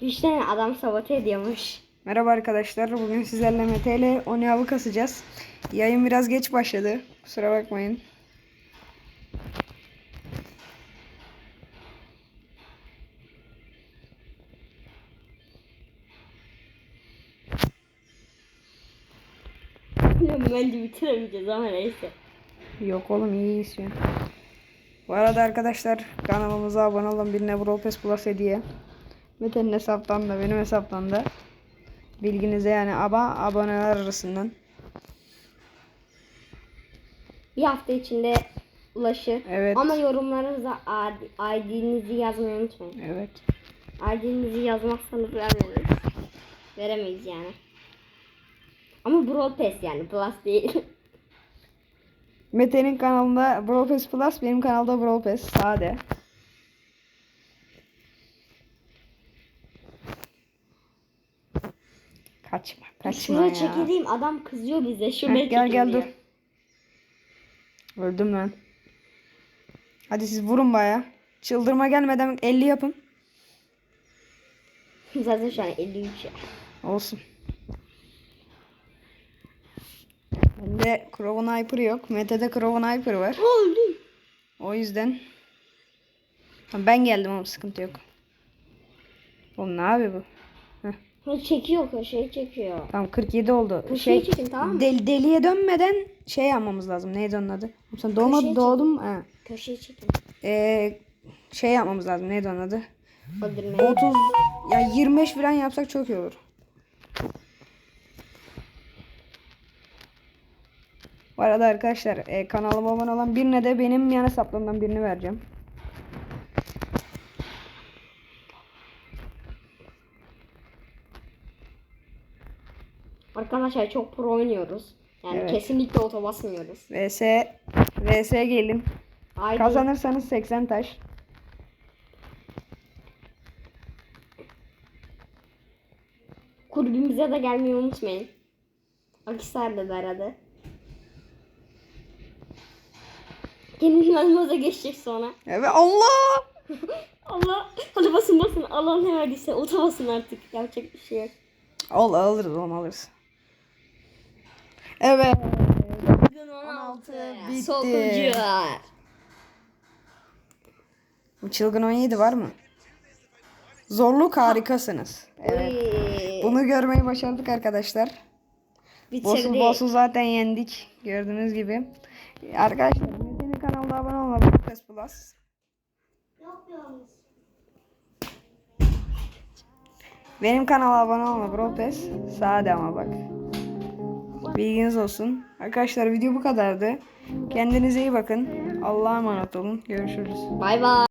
Tane adam sabote ediyormuş. Merhaba arkadaşlar. Bugün sizlerle Mete ile Oni avı kasacağız. Yayın biraz geç başladı. Kusura bakmayın. Bence bitiremeyeceğiz ama neyse. Yok oğlum iyi istiyorsun. Bu arada arkadaşlar kanalımıza abone olun. Birine Brawl Pass Plus hediye. Mete'nin hesaptan da benim hesaptan da. Bilginize yani ama aboneler arasından. Bir hafta içinde ulaşır. Evet. Ama yorumlarınıza ID'nizi yazmayı unutmayın. Evet. ID'nizi yazmazsanız vermeyiz. Veremeyiz yani. Ama Brawl Pass yani Plus değil. Mete'nin kanalında Brawl Pass Plus, benim kanalda Brawl Pass sade. Kaçma, kaçma Şuraya ya. çekileyim adam kızıyor bize. Heh, Şuraya gel gel çekil dur. Öldüm lan. Hadi siz vurun baya. Çıldırma gelmeden 50 yapın. Zaten şu an 53 ya. Olsun. Bende Crown Hyper yok. Mete'de Crown Hyper var. Öldüm. O yüzden ben geldim ama sıkıntı yok. Oğlum ne abi bu? Heh, Ha, Çekiyor köşeyi çekiyor. tamam 47 oldu. Köşeyi çekin, tamam mı? del- deliye dönmeden şey yapmamız lazım. Neydi onun adı? Sen doğma, mu? Ha. Köşeyi çekin. Ee, şey yapmamız lazım. Neydi onun adı? Öldürmeyi. 30 ya 25 falan yapsak çok iyi olur. Bu arada arkadaşlar e, kanalıma abone olan birine de benim yan hesaplarımdan birini vereceğim. Arkadaşlar çok pro oynuyoruz. Yani Evet. kesinlikle oto basmıyoruz. VS VS gelin. Haydi. Kazanırsanız 80 taş. Kulübümüze de gelmeyi unutmayın. Akisar'da da aradı. Gelin elmaza geçecek sonra. Evet Allah! Allah hadi basın basın. Allah ne verdiyse oto basın artık. Yapacak bir şey yok. Al alırız oğlum alırız. Evet. 16 bitti. Sokucular. Bu Çılgın 17 var mı? Zorluk harikasınız. Evet. Oy. Bunu görmeyi başardık arkadaşlar. Boss'u boss'u zaten yendik. Gördüğünüz gibi. Arkadaşlar Metin'in kanalına abone olmayı Plus Plus. Benim kanala abone olma Bro Pass. Sade ama bak. Bilginiz olsun. Arkadaşlar video bu kadardı. Kendinize iyi bakın. Allah'a emanet olun. Görüşürüz. Bay bay.